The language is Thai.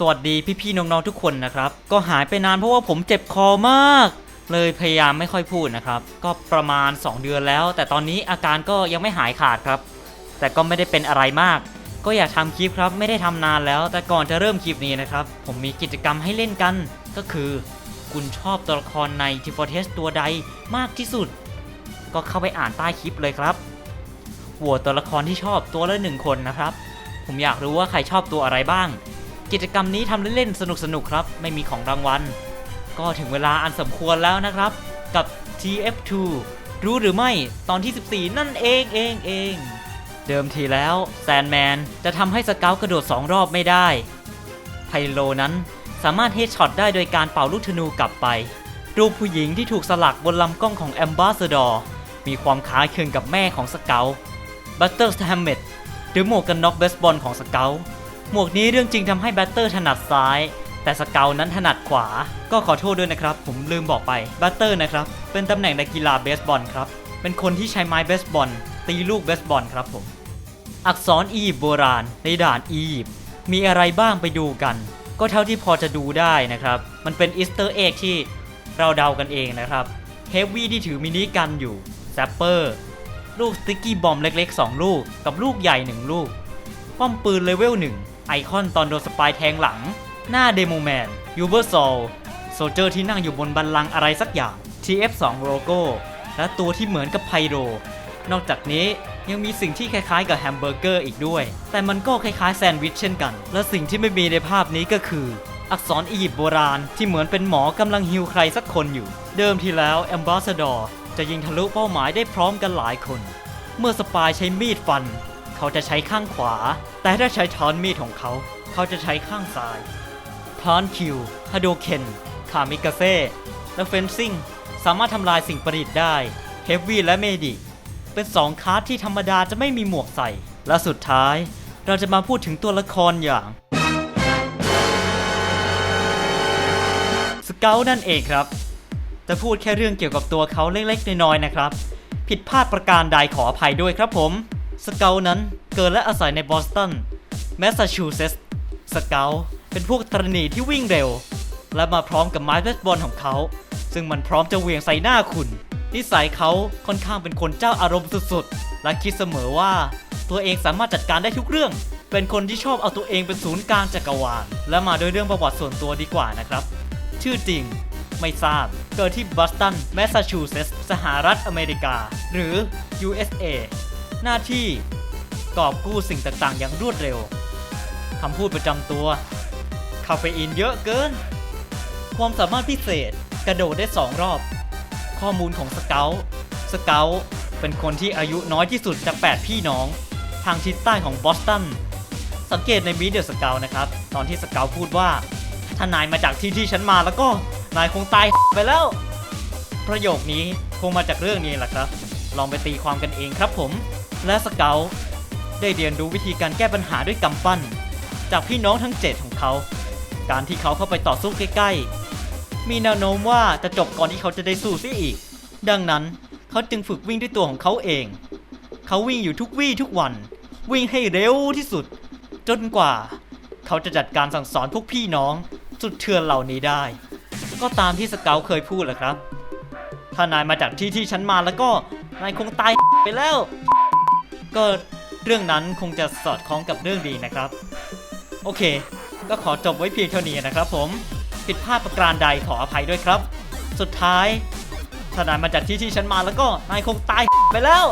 สวัสดีพี่ๆน้องๆทุกคนนะครับ ก็หายไปนานเพราะว่าผมเจ็บคอมาก เลยพยายามไม่ค่อยพูดนะครับ ก็ประมาณ 2 เดือนแล้ว แต่ตอนนี้อาการก็ยังไม่หายขาดครับ แต่ก็ไม่ได้เป็นอะไรมาก ก็อยากทำคลิปครับไม่ได้ทำนานแล้ว แต่ก่อนจะเริ่มคลิปนี้นะครับ ผมมีกิจกรรมให้เล่นกัน ก็คือ คุณชอบตัวละครใน t ิฟ o r t e s ตัวใดมากที่สุด ก็เข้าไปอ่านใต้คลิปเลยครับโหวตตัวละครที่ชอบตัวละหนึ่งคนนะครับ ผมอยากรู้ว่าใครชอบตัวอะไรบ้าง กิจกรรมนี้ทำเล่นๆสนุกๆครับ ไม่มีของรางวัล ก็ถึงเวลาอันสมควรแล้วนะครับ กับ TF2 รู้หรือไม่ตอนที่ 14 นั่นเองเองเองเดิมทีแล้วแซนแมนจะทำให้สเกลกระโดด 2 รอบไม่ได้ ไพโลนั้นสามารถเฮดช็อตได้โดยการเป่าลูกธนูกลับไป รูปผู้หญิงที่ถูกสลักบนลำกล้องของแอมบาสเดอร์มีความคล้ายคลึงกับแม่ของสเกลบัตเตอร์สแฮมเมดหรือหมวกกันน็อกเบสบอลของสเกล หมวกนี้เรื่องจริงทำให้แบตเตอร์ถนัดซ้าย แต่สเกลนั้นถนัดขวา ก็ขอโทษด้วยนะครับ ผมลืมบอกไปแบตเตอร์นะครับ เป็นตำแหน่งในกีฬาเบสบอลครับ เป็นคนที่ใช้ไม้เบสบอลตีลูกเบสบอลครับผม อักษรอียิปต์โบราณในด่านอียิปต์มีอะไรบ้างไปดูกัน ก็เท่าที่พอจะดูได้นะครับ มันเป็นอีสเตอร์เอ็กที่เราเดากันเองนะครับเฮฟวี่ที่ถือมินิกันอยู่แซปเปอร์ลูกสติกกี้บอมเล็กๆ 2 ลูกกับลูกใหญ่ 1 ลูก ป้อมปืนเลเวล1 ไอคอนตอนโดนสปายแทงหลัง หน้าเดโมแมนยูเบอร์โซลโซเจอร์ที่นั่งอยู่บนบันลังอะไรสักอย่าง TF2 โลโก้ และตัวที่เหมือนกับไพโร นอกจากนี้ยังมีสิ่งที่คล้ายๆกับแฮมเบอร์เกอร์อีกด้วย แต่มันก็คล้ายๆแซนด์วิชเช่นกัน และสิ่งที่ไม่มีในภาพนี้ก็คือ อักษรอียิปต์โบราณที่เหมือนเป็นหมอกำลังฮิวใครสักคนอยู่ เดิมทีแล้วแอมบาสดอร์จะยิงทะลุเป้าหมายได้พร้อมกันหลายคน เมื่อสปายใช้มีดฟัน เขาจะใช้ข้างขวา แต่ถ้าใช้ทอนมีดของเขา เขาจะใช้ข้างซ้ายทอนคิวฮาโดเคนคามิกาเซ่และเฟนซิ่งสามารถทำลายสิ่งประดิษฐ์ได้เฮฟวี่และเมดิเป็น2คาร์ดที่ธรรมดาจะไม่มีหมวกใส่ และสุดท้ายเราจะมาพูดถึงตัวละครอย่างสเกลนั่นเองครับ จะพูดแค่เรื่องเกี่ยวกับตัวเขาเล็กๆน้อยๆนะครับ ผิดพลาดประการใดขออภัยด้วยครับผม สเกลนั้นเกิดและอาศัยในบอสตัน แมสซาชูเซตส์ สเกลเป็นพวกตรณีที่วิ่งเร็ว และมาพร้อมกับไม้เบสบอลของเขา ซึ่งมันพร้อมจะเหวี่ยงใส่หน้าคุณ นิสัยเขาค่อนข้างเป็นคนเจ้าอารมณ์สุดๆ และคิดเสมอว่า ตัวเองสามารถจัดการได้ทุกเรื่อง เป็นคนที่ชอบเอาตัวเองเป็นศูนย์กลางจักรวาล และมาด้วยเรื่องประวัติส่วนตัวดีกว่านะครับ ชื่อจริงไม่ทราบ เกิดที่บอสตัน แมสซาชูเซตส์ สหรัฐอเมริกา หรือ USA หน้าที่กอบกู้สิ่งต่างๆ อย่างรวดเร็วคำพูดประจำตัวคาเฟอีนเยอะเกิน ความสามารถพิเศษกระโดดได้ 2 รอบ ข้อมูลของสเกลสเกลเป็นคนที่อายุน้อยที่สุดจาก 8 พี่น้อง ทางทิศใต้ของบอสตัน สังเกตในมีเดียสเกลนะครับ ตอนที่สเกลพูดว่า ถ้านายมาจากที่ที่ฉันมาแล้วก็นายคงตายไปแล้ว ประโยคนี้คงมาจากเรื่องนี้แหละครับ ลองไปตีความกันเองครับผม และสเกลได้เรียนรู้วิธีการแก้ปัญหาด้วยกำปั้น จากพี่น้องทั้ง 7 ของเขา การที่เขาเข้าไปต่อสู้ใกล้ๆ มีแนวโน้มว่าจะจบก่อนที่เขาจะได้สู้เสียอีก ดังนั้นเขาจึงฝึกวิ่งด้วยตัวของเขาเอง เขาวิ่งอยู่ทุกวี่ทุกวัน วิ่งให้เร็วที่สุด จนกว่า เขาจะจัดการสั่งสอนพวกพี่น้อง สุดเถื่อนเหล่านี้ได้ ก็ตามที่สเกลเคยพูดแหละครับ ถ้านายมาจากที่ที่ฉันมาแล้วก็นายคงตายไปแล้ว ก็เรื่องนั้นคงจะสอดคล้องกับเรื่องดีนะครับ โอเค ก็ขอจบไว้เพียงเท่านี้นะครับผมผิดพลาดประการใดขออภัยด้วยครับ สุดท้ายถ้านายมาจากที่ที่ฉันมาแล้วก็นายคงตายไปแล้ว